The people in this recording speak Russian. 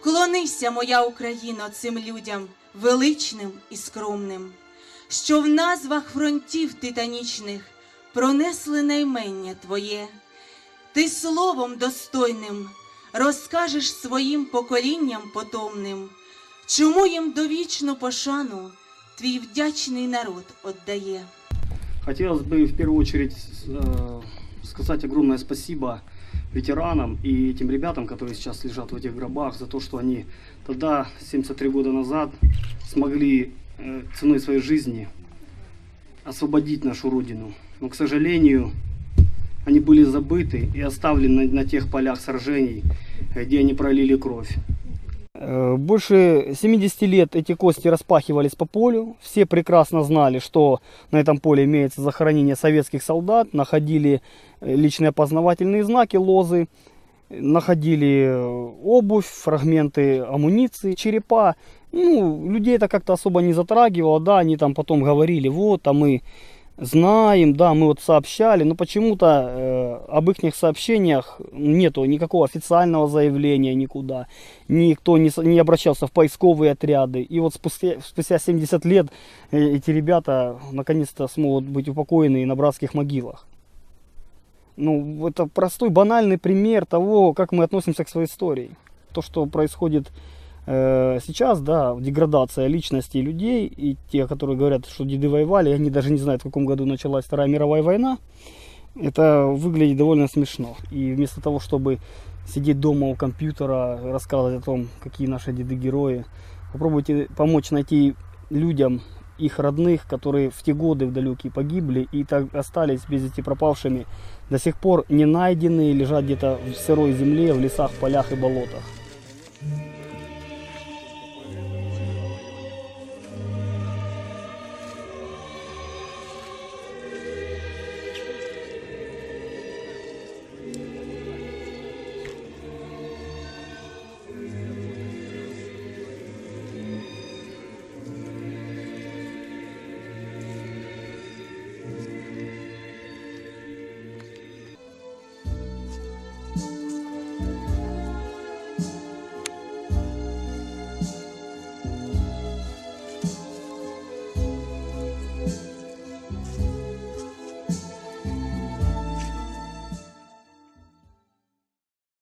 Вклонися, моя Україно, цим людям величним і скромним, що в назвах фронтів титанічних пронесли наймення Твоє. Ти словом достойним розкажеш своїм поколінням потомним, чому їм довічну пошану твій вдячний народ отдає. Хотелось бы в первую очередь э, сказать огромное спасибо ветеранам и этим ребятам, которые сейчас лежат в этих гробах, за то, что они тогда, 73 года назад, смогли э, ценой своей жизни освободить нашу Родину. Но, к сожалению, они были забыты и оставлены на, тех полях сражений, где они пролили кровь. Э, Больше 70 лет эти кости распахивались по полю. Все прекрасно знали, что на этом поле имеется захоронение советских солдат. Находили э, личные опознавательные знаки, лозы. Находили э, обувь, фрагменты амуниции, черепа. Ну, людей это как-то особо не затрагивало. Да, они там потом говорили, вот, а мы знаем, да, мы вот сообщали, но почему-то э, об их сообщениях нету никакого официального заявления никуда, никто не, не обращался в поисковые отряды. И вот спустя, спустя 70 лет э, эти ребята наконец-то смогут быть упокоены на братских могилах. Ну, это простой, банальный пример того, как мы относимся к своей истории. То, что происходит сейчас, да, деградация личности людей, и те, которые говорят, что деды воевали, они даже не знают, в каком году началась Вторая мировая война, это выглядит довольно смешно. И вместо того, чтобы сидеть дома у компьютера, рассказывать о том, какие наши деды герои, попробуйте помочь найти людям, их родных, которые в те годы в далекие погибли и так остались без вести пропавшими, до сих пор не найденные, лежат где-то в сырой земле, в лесах, полях и болотах.